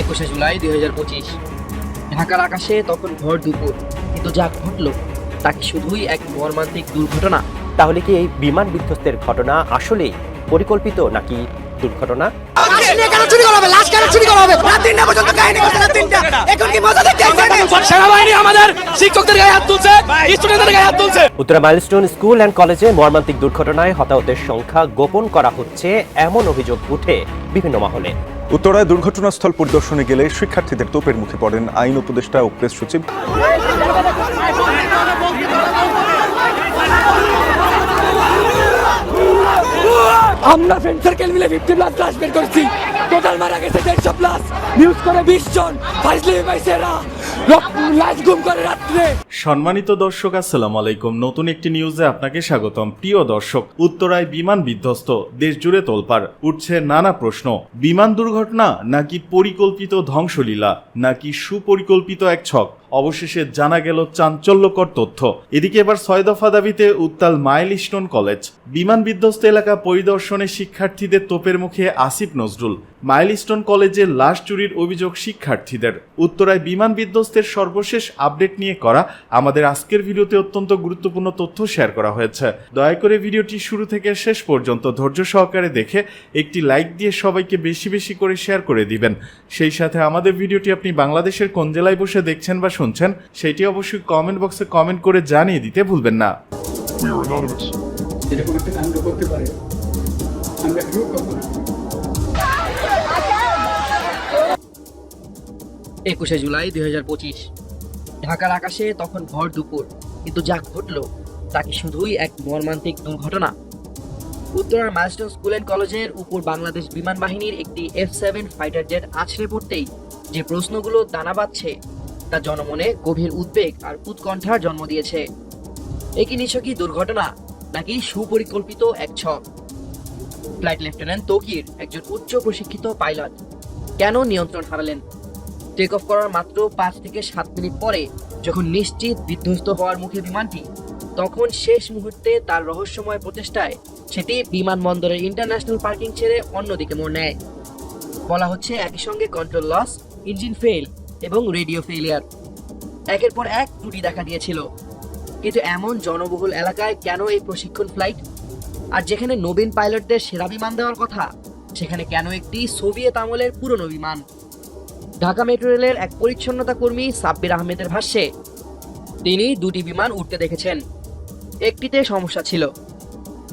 একুশে জুলাই দুই হাজার পঁচিশ। ঢাকার আকাশে তখন ভর দুপুর। কিন্তু যা ঘটলো তা কি শুধুই এক মর্মান্তিক দুর্ঘটনা? তাহলে কি এই বিমান বিধ্বস্তের ঘটনা আসলেই পরিকল্পিত নাকি দুর্ঘটনা? উত্তরা মাইলস্টোন স্কুল অ্যান্ড কলেজে মর্মান্তিক দুর্ঘটনায় হতাহতের সংখ্যা গোপন করা হচ্ছে এমন অভিযোগ উঠে বিভিন্ন মহলে। উত্তরায় দুর্ঘটনাস্থল পরিদর্শনে গেলে শিক্ষার্থীদের তোপের মুখে পড়েন আইন উপদেষ্টা ও প্রেস সচিব। আমরা ফ্রেন্ড সার্কেল মিলে ফিফটি প্লাস ক্লাস বের করছি। টোটাল মারা গেছে দেড়শো প্লাস নিউজ করে বিশ জন। ফাইজলি পাইছে এরা। সম্মানিত দর্শক, আসসালামু আলাইকুম। নতুন একটি নিউজে আপনাকে স্বাগতম। প্রিয় দর্শক, উত্তরায় বিমান বিধ্বস্ত দেশ জুড়ে তোলপার উঠছে নানা প্রশ্ন। বিমান দুর্ঘটনা নাকি পরিকল্পিত ধ্বংসলীলা, নাকি সুপরিকল্পিত এক ছক? অবশেষে জানা গেল চাঞ্চল্যকর তথ্য। এদিকে এবার ছয় দফা দাবিতে উত্তাল মাইল স্টোন কলেজ। বিমান বিধ্বস্ত এলাকা পরিদর্শনে শিক্ষার্থীদের তোপের মুখে আসিফ নজরুল। মাইলস্টোন কলেজে লাশ চুরির অভিযোগ শিক্ষার্থীদের। উত্তরায় বিমান বিধ্বস্তের সর্বশেষ আপডেট নিয়ে করা আমাদের আজকের ভিডিওতে অত্যন্ত গুরুত্বপূর্ণ তথ্য শেয়ার করা হয়েছে। দয়া করে ভিডিওটি শুরু থেকে শেষ পর্যন্ত ধৈর্য সহকারে দেখে একটি লাইক দিয়ে সবাইকে বেশি বেশি করে শেয়ার করে দিবেন। সেই সাথে আমাদের ভিডিওটি আপনি বাংলাদেশের কোন জেলায় বসে দেখছেন বা শুনছেন সেটি অবশ্যই কমেন্ট বক্সে কমেন্ট করে জানিয়ে দিতে ভুলবেন না। এরকম একটা কাণ্ড করতে পারে আমরা কেউ কখনো একুশে জুলাই দুই হাজার পঁচিশ ঢাকার আকাশে তখন ভর দুপুর কিন্তু যা ঘটলো তা কি শুধুই এক মর্মান্তিক দুর্ঘটনা? উত্তরার মাইলস্টোন স্কুল অ্যান্ড কলেজের উপর বাংলাদেশ বিমান বাহিনীর একটি এফ সেভেন ফাইটার জেট আছড়ে পড়তেই যে প্রশ্নগুলো দানা বাঁধছে তা জনমনে গভীর উদ্বেগ আর উৎকণ্ঠার জন্ম দিয়েছে। এ কি নিছকই দুর্ঘটনা, নাকি সুপরিকল্পিত এক ছক। ফ্লাইট লেফটেন্যান্ট তকির একজন উচ্চ প্রশিক্ষিত পাইলট কেন নিয়ন্ত্রণ হারালেন? টেক অফ করার মাত্র পাঁচ থেকে সাত মিনিট পরে যখন নিশ্চিত বিধ্বস্ত হওয়ার মুখে বিমানটি, তখন শেষ মুহূর্তে তার রহস্যময় প্রচেষ্টায় সেটি বিমানবন্দরের ইন্টারন্যাশনাল পার্কিং ছেড়ে অন্যদিকে মোড় নেয়। বলা হচ্ছে একই সঙ্গে কন্ট্রোল লস ইঞ্জিন ফেল এবং রেডিও ফেলিয়ার একের পর এক ত্রুটি দেখা দিয়েছিল। কিন্তু এমন জনবহুল এলাকায় কেন এই প্রশিক্ষণ ফ্লাইট? আর যেখানে নবীন পাইলটদের সেরা বিমান দেওয়ার কথা, সেখানে কেন একটি সোভিয়েত আমলের পুরনো বিমান? ঢাকা মেট্রো রেলের এক পরিচ্ছন্নতা কর্মী সাব্বির আহমেদের ভাষ্যে, তিনি দুটি বিমান উঠতে দেখেছেন। একটিতে সমস্যা ছিল।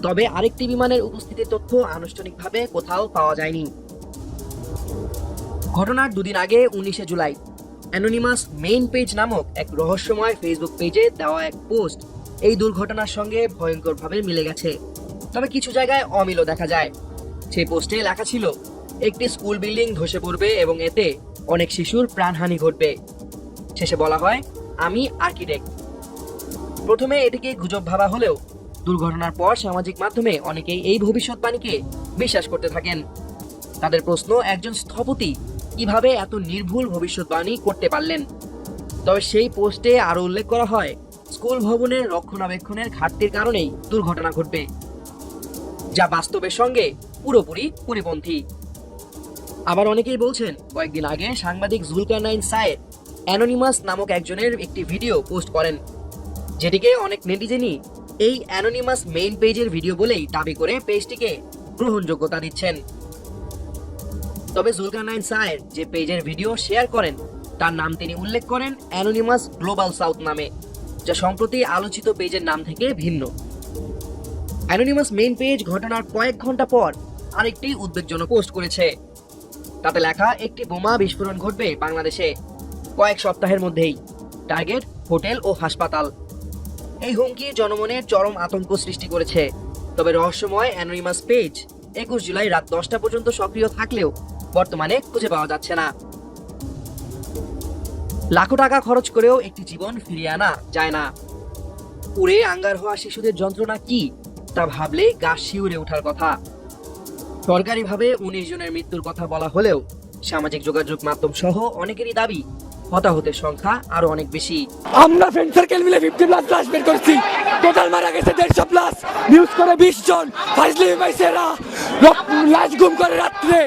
তবে আরেকটি বিমানের উপস্থিতির তথ্য আনুষ্ঠানিকভাবে কোথাও পাওয়া যায়নি। ঘটনার দুদিন আগে উনিশে জুলাই অ্যানোনিমাস মেইন পেজ নামক এক রহস্যময় ফেসবুক পেজে দেওয়া এক পোস্ট এই দুর্ঘটনার সঙ্গে ভয়ঙ্করভাবে মিলে গেছে। তবে কিছু জায়গায় অমিলও দেখা যায়। সেই পোস্টে লেখা ছিল, একটি স্কুল বিল্ডিং ধসে পড়বে এবং এতে অনেক শিশুর প্রাণহানি ঘটবে। শেষে বলা হয়, আমি আর্কিটেক্ট প্রথমে এটিকে গুজব ভাবা হলেও দুর্ঘটনার পর সামাজিক মাধ্যমে অনেকেই এই ভবিষ্যৎবাণীকে বিশ্বাস করতে থাকেন। তাদের প্রশ্ন, একজন স্থপতি কীভাবে এত নির্ভুল ভবিষ্যৎবাণী করতে পারলেন? তবে সেই পোস্টে আরও উল্লেখ করা হয়, স্কুল ভবনের রক্ষণাবেক্ষণের ঘাটতির কারণেই দুর্ঘটনা ঘটবে, যা বাস্তবের সঙ্গে পুরোপুরি পরিপন্থী। আবার অনেকেই বলছেন, কয়েকদিন আগে সাংবাদিক জুলকারনাইন সায়েদ অ্যানোনিমাস নামক একজনের একটি ভিডিও পোস্ট করেন, যেটিকে অনেক নেটিজেনই এই অ্যানোনিমাস মেইন পেজের ভিডিও বলেই দাবি করে পেজটিকে গ্রহণযোগ্যতা দিচ্ছেন। তবে জুলকারনাইন সায়েদ যে পেজের ভিডিও শেয়ার করেন, তার নাম তিনি উল্লেখ করেন অ্যানোনিমাস গ্লোবাল সাউথ নামে, যা সম্প্রতি আলোচিত পেজের নাম থেকে ভিন্ন। অ্যানোনিমাস মেইন পেজ ঘটনার কয়েক ঘণ্টা পর আরেকটি উদ্বেগজনক পোস্ট করেছে। তাতে লেখা, একটি বোমা বিস্ফোরণ ঘটবে বাংলাদেশে কয়েক সপ্তাহের মধ্যেই। টার্গেট হোটেল ও হাসপাতাল। এই হুমকি জনমনে চরম আতঙ্ক সৃষ্টি করেছে। তবে রহস্যময় অ্যানোনিমাস পেজ একুশ জুলাই রাত দশটা পর্যন্ত সক্রিয় থাকলেও বর্তমানে খুঁজে পাওয়া যাচ্ছে না। লাখো টাকা খরচ করেও একটি জীবন ফিরিয়ে আনা যায় না। উড়ে আঙ্গার হওয়া শিশুদের যন্ত্রণা কি, তা ভাবলে গা শিউরে ওঠার কথা। সরকারিভাবে উনিশ জনের মৃত্যুর কথা বলা হলেও সামাজিক যোগাযোগ মাধ্যম সহ অনেকেরই দাবি, হতাহতের সংখ্যা আরও অনেক বেশি। আমরা ফ্রেন্ড সার্কেল মিলে ফিফটি প্লাস ক্লাস বের করছি। টোটাল মারা গেছে দেড়শো প্লাস নিউজ করে বিশ জন। ফাইজলি পাইছে লাশ গুম করে রাত্রে।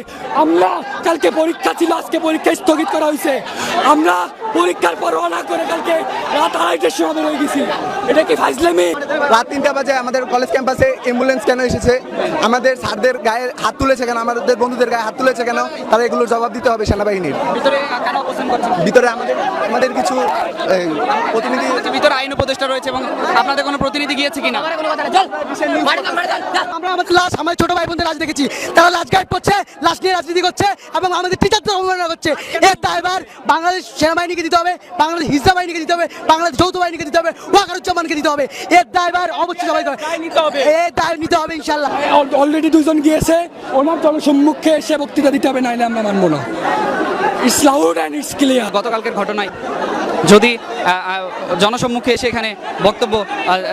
আমরা কালকে পরীক্ষা ছিল আজকে পরীক্ষা স্থগিত করা হয়েছে। আমরা পরীক্ষার পর রওনা করে কালকে রাত আড়াইটার সময় বের হয়ে গেছি। এটা কি ফাইজলামি রাত তিনটা বাজে আমাদের কলেজ ক্যাম্পাসে অ্যাম্বুলেন্স কেন এসেছে? আমাদের স্যারদের গায়ে হাত তুলেছে কেন? আমাদের বন্ধুদের গায়ে হাত তুলেছে কেন? তারা এগুলোর জবাব দিতে হবে সেনাবাহিনীর। ভিতরে আমাদের আমাদের কিছু প্রতিনিধি ভিতরে আইন উপদেষ্টা রয়েছে এবং আপনাদের কোনো প্রতিনিধি গিয়েছে কিনা? আমরা আমাদের লাশ আমার ছোট ভাই বোনদের লাশ দেখেছি। তারা লাশ গাইড করছে লাশ নিয়ে রাজনীতি করছে এবং আমাদের টিচারদের অবমাননা করছে। এর বাংলাদেশ সেনাবাহিনীকে দিতে হবে বাংলাদেশ হিজা বাহিনীকে দিতে হবে বাংলাদেশ যৌথ বাহিনীকে দিতে হবে ওয়াকারুজ্জামানকে দিতে হবে। এর দায়ভার অবশ্যই সবাই নিতে হবে। এর দায় নিতে হবে ইনশাল্লাহ অলরেডি দুজন গিয়েছে ওনার জনসম্মুখে এসে বক্তৃতা দিতে হবে নাইলে আমরা মানবো না। It's loud and it's clear গতকালকের ঘটনায় যদি জনসম্মুখে এসে এখানে বক্তব্য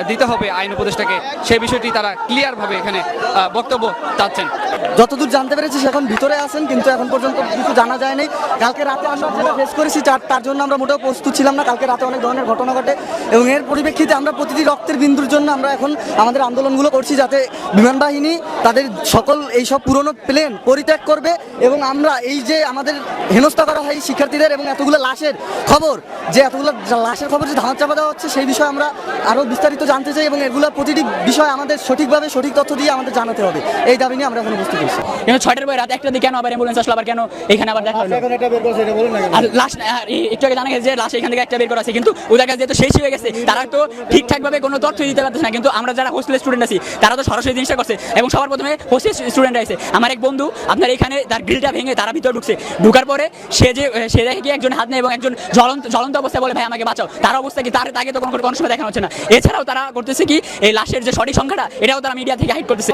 দিতে হবে আইন উপদেষ্টাকে। সেই বিষয়টি তারা ক্লিয়ারভাবে এখানে বক্তব্য চাচ্ছেন। যতদূর জানতে পেরেছি এখন ভিতরে আছেন, কিন্তু এখন পর্যন্ত কিছু জানা যায়নি। কালকে রাতে আমরা ফেস করেছি, তার জন্য আমরা মোটেও প্রস্তুত ছিলাম না। কালকে রাতে অনেক ধরনের ঘটনা ঘটে এবং এর পরিপ্রেক্ষিতে আমরা প্রতিটি রক্তের বিন্দুর জন্য আমরা এখন আমাদের আন্দোলনগুলো করছি যাতে বিমান বাহিনী তাদের সকল এইসব পুরনো প্লেন পরিত্যাগ করবে এবং আমরা এই যে আমাদের হেনস্থা করা হয় শিক্ষার্থীদের এবং এতগুলো লাশের খবর, যে এতগুলো লাশের খবর যে ধামার চাপা দেওয়া হচ্ছে সেই বিষয়ে আমরা আরও বিস্তারিত জানতে চাই এবং এগুলোর প্রতিটি বিষয় আমাদের সঠিকভাবে সঠিক তথ্য দিয়ে আমাদের জানাতে হবে। এই দাবি নিয়ে আমরা এখন উপস্থিত হয়েছি। কিন্তু ছয়টার পরে রাত একটা দিকে কেন আবার অ্যাম্বুলেন্স আসলো আবার কেন এখানে আবার দেখা হলো? আর লাশ একটু আগে জানা গেছে যে লাশ এখান থেকে একটা বের করা আছে কিন্তু ওদের কাছে যেহেতু শেষ হয়ে গেছে তারা তো ঠিকঠাক ভাবে কোনো তথ্য দিতে পারতেছে না। কিন্তু আমরা যারা হোস্টেলের স্টুডেন্ট আছি তারা তো সরাসরি জিনিসটা করছে এবং সবার প্রথমে হোস্টেল স্টুডেন্ট আছে আমার এক বন্ধু আপনার এখানে তার গ্রিলটা ভেঙে তারা ভিতরে ঢুকছে। ঢুকার পরে সে যে সে দেখে কি একজন হাত নেই এবং একজন জ্বলন্ত জ্বলন্ত অবস্থায় বলে ভাই আমাকে বাঁচাও। তার অবস্থা কি? তার তাকে তো কোনো কোনো সময় দেখানো হচ্ছে না। এছাড়াও তারা করতেছে কি? এই লাশের যে সঠিক সংখ্যাটা, এটাও তারা মিডিয়া থেকে হাইড করতেছে।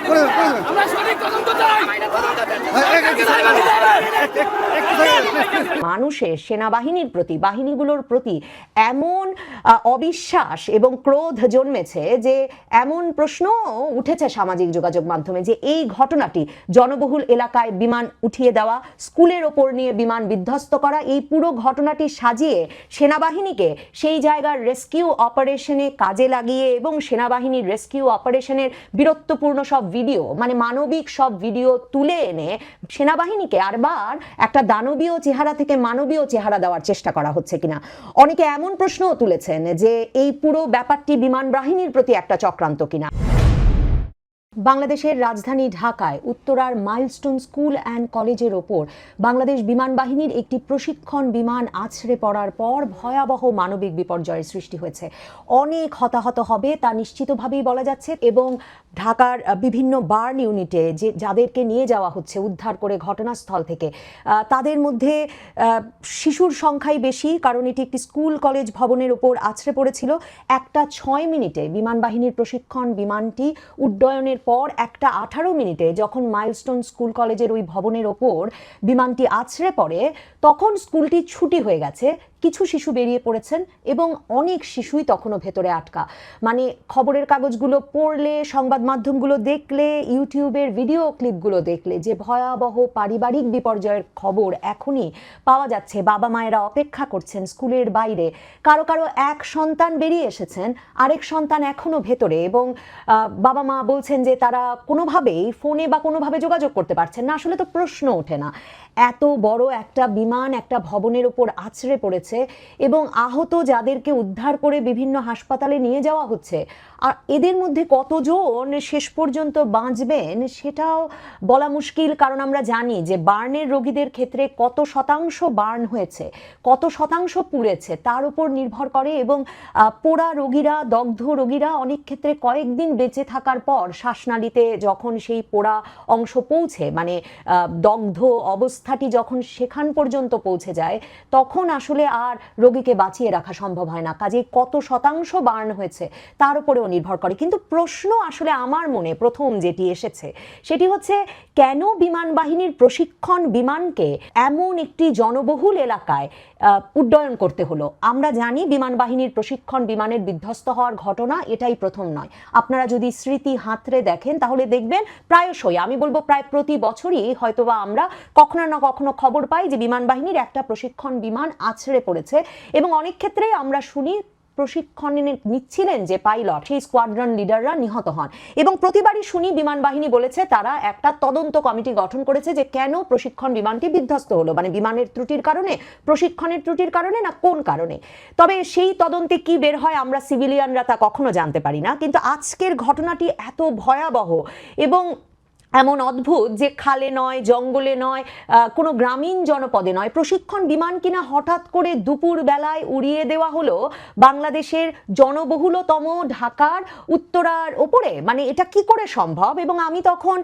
মানুষের সেনাবাহিনীর প্রতি বাহিনীগুলোর প্রতি এমন অবিশ্বাস এবং ক্রোধ জন্মেছে যে এমন প্রশ্ন উঠেছে সামাজিক যোগাযোগ মাধ্যমে যে এই ঘটনাটি জনবহুল এলাকায় বিমান উঠিয়ে দেওয়া স্কুলের ওপর নিয়ে বিমান বিধ্বস্ত করা এই পুরো ঘটনাটি সাজিয়ে সেনাবাহিনীকে সেই জায়গার রেস্কিউ অপারেশনে কাজে লাগিয়ে এবং সেনাবাহিনীর রেস্কিউ অপারেশনের বীরত্বপূর্ণ সব ভিডিও মানে মানবিক সব ভিডিও তুলে এনে সেনাবাহিনীকে আরবার একটা দানবীয় চেহারা থেকে মানবীয় চেহারা দেওয়ার চেষ্টা করা হচ্ছে কিনা। অনেকে এমন প্রশ্নও তুলেছেন যে এই পুরো ব্যাপারটি বিমান বাহিনীর প্রতি একটা চক্রান্ত কিনা। বাংলাদেশের রাজধানী ঢাকায় উত্তরার মাইলস্টোন স্কুল অ্যান্ড কলেজের ওপর বাংলাদেশ বিমান বাহিনীর একটি প্রশিক্ষণ বিমান আছড়ে পড়ার পর ভয়াবহ মানবিক বিপর্যয়ের সৃষ্টি হয়েছে। অনেক হতাহত হবে তা নিশ্চিতভাবেই বলা যাচ্ছে এবং ঢাকার বিভিন্ন বার্ন ইউনিটে যে যাদেরকে নিয়ে যাওয়া হচ্ছে উদ্ধার করে ঘটনাস্থল থেকে তাদের মধ্যে শিশুর সংখ্যাই বেশি কারণ এটি একটি স্কুল কলেজ ভবনের ওপর আছড়ে পড়েছিল। একটা ছয় মিনিটে বিমান বাহিনীর প্রশিক্ষণ বিমানটি উড্ডয়নের পর একটা আঠারো মিনিটে যখন মাইলস্টোন স্কুল কলেজের ওই ভবনের ওপর বিমানটি আছড়ে পড়ে, তখন স্কুলটি ছুটি হয়ে গেছে। কিছু শিশু বেরিয়ে পড়েছেন এবং অনেক শিশুই তখনও ভেতরে আটকা। মানে খবরের কাগজগুলো পড়লে, সংবাদ মাধ্যমগুলো দেখলে, ইউটিউবের ভিডিও ক্লিপগুলো দেখলে, যে ভয়াবহ পারিবারিক বিপর্যয়ের খবর এখনই পাওয়া যাচ্ছে। বাবা মায়েরা অপেক্ষা করছেন স্কুলের বাইরে। কারও কারও এক সন্তান বেরিয়ে এসেছেন, আরেক সন্তান এখনও ভেতরে এবং বাবা মা বলছেন যে তারা কোনোভাবেই ফোনে বা কোনোভাবে যোগাযোগ করতে পারছেন না। আসলে তো প্রশ্ন ওঠে না। এত বড় একটা বিমান একটা ভবনের উপর আছড়ে পড়েছে এবং আহত যাদেরকে উদ্ধার করে বিভিন্ন হাসপাতালে নিয়ে যাওয়া হচ্ছে। আর এদের মধ্যে কতজন শেষ পর্যন্ত বাঁচবেন সেটাও বলা মুশকিল, কারণ আমরা জানি যে বার্নের রোগীদের ক্ষেত্রে কত শতাংশ বার্ন হয়েছে, কত শতাংশ পুড়েছে, তার উপর নির্ভর করে এবং পোড়া রোগীরা, দগ্ধ রোগীরা অনেক ক্ষেত্রে কয়েকদিন বেঁচে থাকার পর শ্বাসনালীতে যখন সেই পোড়া অংশ পৌঁছে মানে দগ্ধ দগ্ধ অবস্থাটি যখন সেখান পর্যন্ত পৌঁছে যায়, তখন আসলে আর রোগীকে বাঁচিয়ে রাখা সম্ভব হয় না। কাজেই কত শতাংশ বার্ন হয়েছে, তার উপরেও নির্ভর করে। কিন্তু প্রশ্ন আসলে আমার মনে প্রথম যেটি এসেছে, সেটি হচ্ছে, কেন বিমান বাহিনীর প্রশিক্ষণ বিমানকে এমন একটি জনবহুল এলাকায় উড্ডয়ন করতে হলো। আমরা জানি বিমান বাহিনীর প্রশিক্ষণ বিমানের বিধ্বস্ত হওয়ার ঘটনা এটাই প্রথম নয়। আপনারা যদি স্মৃতি হাতরে দেখেন, তাহলে দেখবেন প্রায়শই, আমি বলব প্রায় প্রতি বছরই হয়তোবা আমরা কখনো না কখনো খবর পাই যে বিমান বাহিনীর একটা প্রশিক্ষণ বিমান আছড়ে পড়েছে। এবং অনেক ক্ষেত্রেই আমরা শুনি প্রশিক্ষণ নিচ্ছিলেন যে পাইলট, সেই স্কোয়াড্রন লিডাররা নিহত হন। এবং প্রতিবারই শুনি বিমান বাহিনী বলেছে, তারা একটা তদন্ত কমিটি গঠন করেছে যে কেন প্রশিক্ষণ বিমানটি বিধ্বস্ত হলো। মানে বিমানের ত্রুটির কারণে, প্রশিক্ষণের ত্রুটির কারণে না কোন কারণে? তবে সেই তদন্তে কি বের হয় আমরা সিভিলিয়ানরা তা কখনো জানতে পারি না। কিন্তু আজকের ঘটনাটি এত ভয়াবহ এবং এমন অদ্ভুত যে খালে নয়, জঙ্গলে নয় কোনো গ্রামীণ জনপদে নয়। প্রশিক্ষণ বিমান কিনা হঠাৎ করে দুপুর বেলায় উড়িয়ে দেওয়া হলো বাংলাদেশের জনবহুলতম ঢাকার উত্তরার ওপরে। মানে এটা কি করে সম্ভব? এবং আমি তখন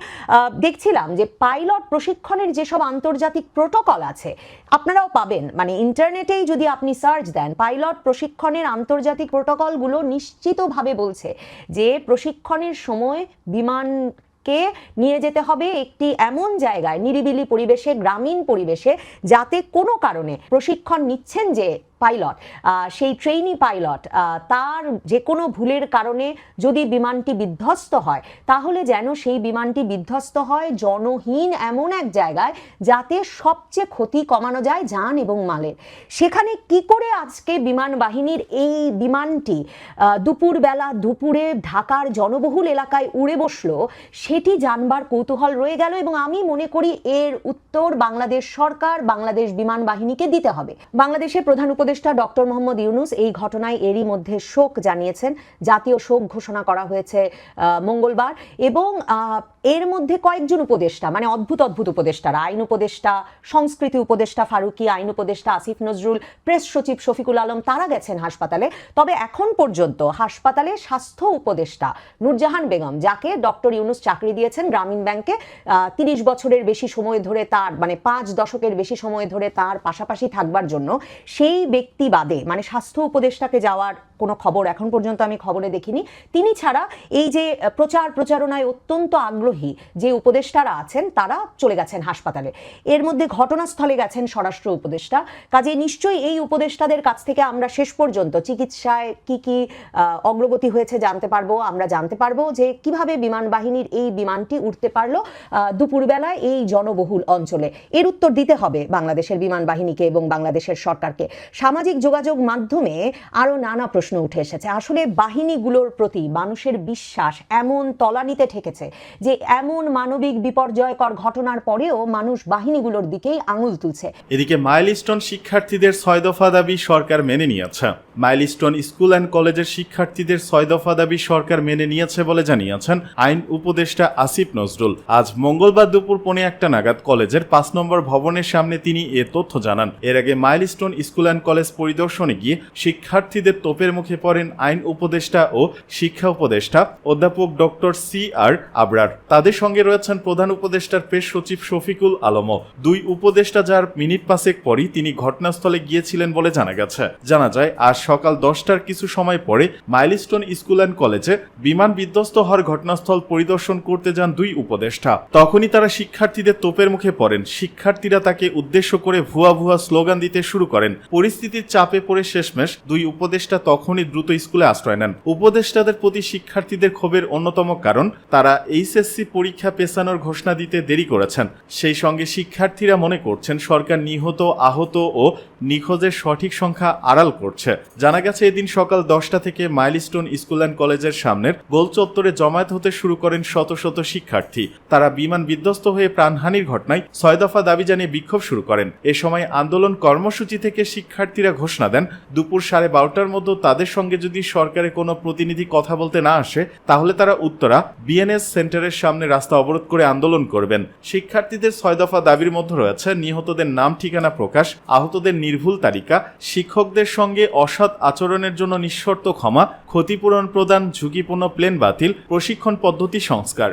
দেখছিলাম যে পাইলট প্রশিক্ষণের যেসব আন্তর্জাতিক প্রোটোকল আছে, আপনারাও পাবেন। মানে ইন্টারনেটেই যদি আপনি সার্চ দেন, পাইলট প্রশিক্ষণের আন্তর্জাতিক প্রোটোকলগুলো নিশ্চিতভাবে বলছে যে প্রশিক্ষণের সময় বিমান কে নিয়ে যেতে হবে একটি এমন জায়গায় নিরিবিলি পরিবেশে, গ্রামীণ পরিবেশে, যাতে কোনো কারণে প্রশিক্ষণ নিচ্ছেন যে পাইলট। সেই ট্রেইনি পাইলট তার যে কোনো ভুলের কারণে যদি বিমানটি বিধ্বস্ত হয়, তাহলে যেন সেই বিমানটি বিধ্বস্ত হয় জনহীন এমন এক জায়গায় যাতে সবচেয়ে ক্ষতি কমানো যায় যান এবং মালের। সেখানে কি করে আজকে বিমান বাহিনীর এই বিমানটি দুপুরবেলা দুপুরে ঢাকার জনবহুল এলাকায় উড়ে বসল, সেটি জানবার কৌতূহল রয়ে গেল এবং আমি মনে করি এর উত্তর বাংলাদেশ সরকার, বাংলাদেশ বিমান বাহিনীকে দিতে হবে। বাংলাদেশের প্রধান উপদেষ্টা ডক্টর মোহাম্মদ ইউনুস এই ঘটনায় এরই মধ্যে শোক জানিয়েছেন। জাতীয় শোক ঘোষণা করা হয়েছে মঙ্গলবার এবং এর মধ্যে কয়েকজন উপদেষ্টা মানে অদ্ভুত অদ্ভুত উপদেষ্টারা, আইন উপদেষ্টা, সংস্কৃতি উপদেষ্টা ফারুকি, আইন উপদেষ্টা আসিফ নজরুল, প্রেস সচিব শফিকুল আলম, তারা গেছেন হাসপাতালে। তবে এখন পর্যন্ত হাসপাতালে স্বাস্থ্য উপদেষ্টা নূরজাহান বেগম, যাকে ডক্টর ইউনুস চাকরি দিয়েছেন গ্রামীণ ব্যাংকে তিরিশ বছরের বেশি সময় ধরে তার মানে পাঁচ দশকের বেশি সময় ধরে তার পাশাপাশি থাকবার জন্য, সেই ব্যক্তি বাদে মানে স্বাস্থ্য উপদেষ্টাকে যাওয়ার কোনো খবর এখন পর্যন্ত আমি খবরে দেখিনি। তিনি ছাড়া এই যে প্রচার প্রচারণায় অত্যন্ত আগ্রহী যে উপদেষ্টারা আছেন, তারা চলে গেছেন হাসপাতালে। এর মধ্যে ঘটনাস্থলে গেছেন স্বরাষ্ট্র উপদেষ্টা। কাজে নিশ্চয়ই এই উপদেষ্টাদের কাছ থেকে আমরা শেষ পর্যন্ত চিকিৎসায় কি কি অগ্রগতি হয়েছে জানতে পারব, আমরা জানতে পারব যে কীভাবে বিমান বাহিনীর এই বিমানটি উঠতে পারল দুপুরবেলায় এই জনবহুল অঞ্চলে। এর উত্তর দিতে হবে বাংলাদেশের বিমান বাহিনীকে এবং বাংলাদেশের সরকারকে। সামাজিক যোগাযোগ মাধ্যমে আরও নানা প্রশ্ন উঠে এসেছে। আসলে বাহিনীগুলোর প্রতি মানুষের বিশ্বাস এমন তলানিতে ঠেকেছে যে এমন মানবিক বিপর্যয়কর ঘটনার পরেও মানুষ বাহিনীগুলোর দিকেই আঙুল তুলছে। এদিকে মাইলস্টোন শিক্ষার্থীদের ছয় দফা দাবি সরকার মেনে নিয়েছে। মাইলস্টোন স্কুল অ্যান্ড কলেজের শিক্ষার্থীদের ছয় দফা দাবি সরকার মেনে নিয়েছে বলে জানিয়েছেন আইন উপদেষ্টা আসিফ নজরুল। আজ মঙ্গলবার দুপুর পৌনে একটা নাগাদ কলেজের পাঁচ নম্বর ভবনের সামনে তিনি এ তথ্য জানান। এর আগে মাইলস্টোন স্কুল অ্যান্ড কলেজ পরিদর্শনে গিয়ে শিক্ষার্থীদের তোপের মুখে পড়েন আইন উপদেষ্টা ও শিক্ষা উপদেষ্টা অধ্যাপক ডক্টর সি আর আবরার। তাদের সঙ্গে রয়েছেন প্রধান উপদেষ্টার প্রেস সচিব শফিকুল আলমও। দুই উপদেষ্টা যার মিনিট পাসেক পরই তিনি ঘটনাস্থলে গিয়েছিলেন বলে জানা গেছে। জানা যায়, আজ সকাল দশটার কিছু সময় পরে মাইলস্টোন স্কুল অ্যান্ড কলেজে বিমান বিধ্বস্ত হওয়ার ঘটনাস্থল পরিদর্শন করতে যান দুই উপদেষ্টা। তখনই তারা শিক্ষার্থীদের তোপের মুখে পড়েন। শিক্ষার্থীরা তাকে উদ্দেশ্য করে ভুয়া ভুয়া স্লোগান দিতে শুরু করেন। পরিস্থিতি পরিস্থিতির চাপে পড়ে শেষমেশ দুই উপদেষ্টা তখনই দ্রুত স্কুলে আশ্রয় নেন। উপদেষ্টাদের প্রতি শিক্ষার্থীদের ক্ষোভের অন্যতম কারণ, তারা এইচএসসি পরীক্ষা পেছানোর ঘোষণা দিতে দেরি করেছেন। সেই সঙ্গে শিক্ষার্থীরা মনে করছেন, সরকার নিহত, আহত ও নিখোঁজের সঠিক সংখ্যা আড়াল করছে। জানা গেছে, এদিন সকাল দশটা থেকে মাইলস্টোন স্কুল অ্যান্ড কলেজের সামনের গোল চত্বরে জমায়েত হতে শুরু করেন শত শত শিক্ষার্থী। তারা বিমান বিধ্বস্ত হয়ে প্রাণহানির ঘটনায় ছয় দফা দাবি জানিয়ে বিক্ষোভ শুরু করেন। এ সময় আন্দোলন কর্মসূচি থেকে শিক্ষার্থীরা ঘোষণা দেন, দুপুর সাড়ে বারোটার মধ্যে তাদের সঙ্গে যদি সরকারের কোনো প্রতিনিধি কথা বলতে না আসে, তাহলে তারা উত্তরা বিএনএস সেন্টারের সামনে রাস্তা অবরোধ করে আন্দোলন করবেন। শিক্ষার্থীদের ছয় দফা দাবির মধ্যে রয়েছে, নিহতদের নাম, ঠিকানা প্রকাশ, আহতদের নির্ভুল তালিকা, শিক্ষকদের সঙ্গে অসৎ আচরণের জন্য নিঃশর্ত ক্ষমা, ক্ষতিপূরণ প্রদান, ঝুঁকিপূর্ণ প্লেন বাতিল, প্রশিক্ষণ পদ্ধতি সংস্কার।